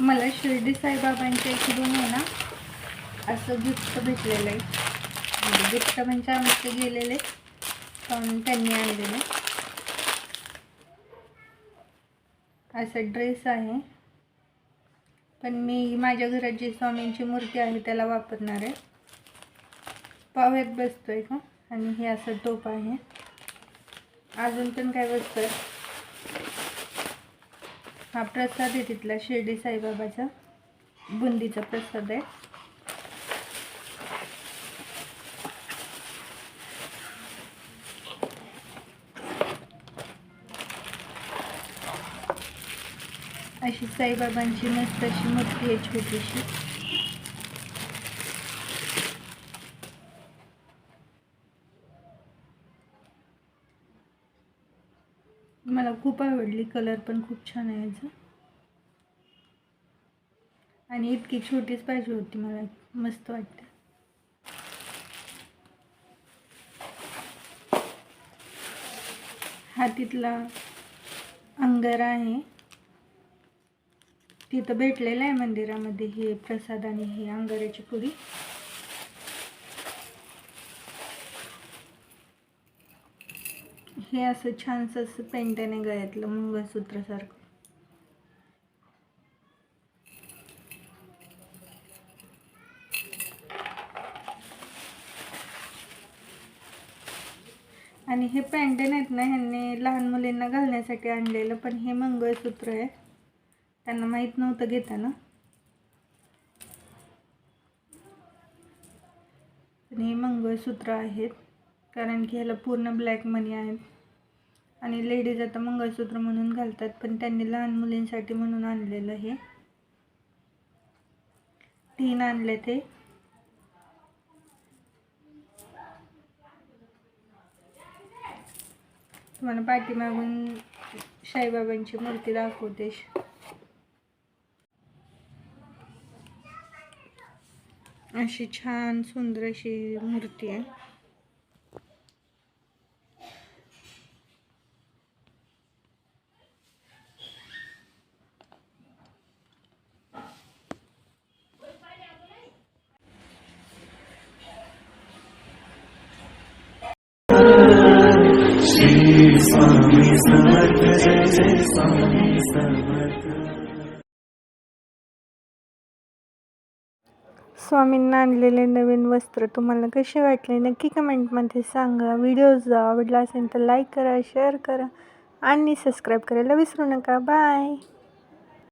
मला शिर्डी साईबाबांच्या इकडून आहे ना असं गिफ्ट भेटलेलं आहे. म्हणजे गिफ्ट म्हणजे आमचे गेलेले पण त्यांनी आणलेले. असं ड्रेस आहे. पण मी माझ्या घरात जी स्वामींची मूर्ती आहे त्याला वापरणार आहे. पाव्यात आहे का? आणि हे असं टोप आहे. अजून पण काय बसतोय? हा प्रसाद आहे तिथला शिर्डी साईबाबाचा. बुंदीचा प्रसाद आहे. अशी साईबाबांची मस्त अशी मूर्ती आहे छोटीशी. मला खूप आवडली कलर पण खूप छान आहे याचा. आणि इतकी छोटीच पाहिजे होती मला मस्त वाटते. हा तिथला अंगारा आहे. तिथं भेटलेलं आहे मंदिरामध्ये हे प्रसाद आणि हे अंगाराची पुरी. हे असं छानसं असं पेंटाने गळ्यातलं मंगळसूत्रासारखं आणि हे पॅन्टन आहेत ना ह्यांनी लहान मुलींना घालण्यासाठी आणलेलं पण हे मंगळसूत्र आहे. त्यांना माहीत नव्हतं घेताना. पण हे मंगळसूत्र आहेत. कारण की ह्याला पूर्ण ब्लॅक मनी आहेत. आणि लेडीज आता मंगळसूत्र म्हणून घालतात पण त्यांनी लहान मुलींसाठी म्हणून आणलेलं हे. तीन आणले ते. तुम्हाला पाठीमागून साईबाबांची मूर्ती दाखवते. अशी छान सुंदर अशी मूर्ती आहे. स्वामींना आणलेले नवीन वस्त्र तुम्हाला कसे वाटले? नक्की कमेंटमध्ये सांगा. व्हिडिओ जर आवडला असेल तर लाईक करा शेअर करा आणि सबस्क्राईब करायला विसरू नका. बाय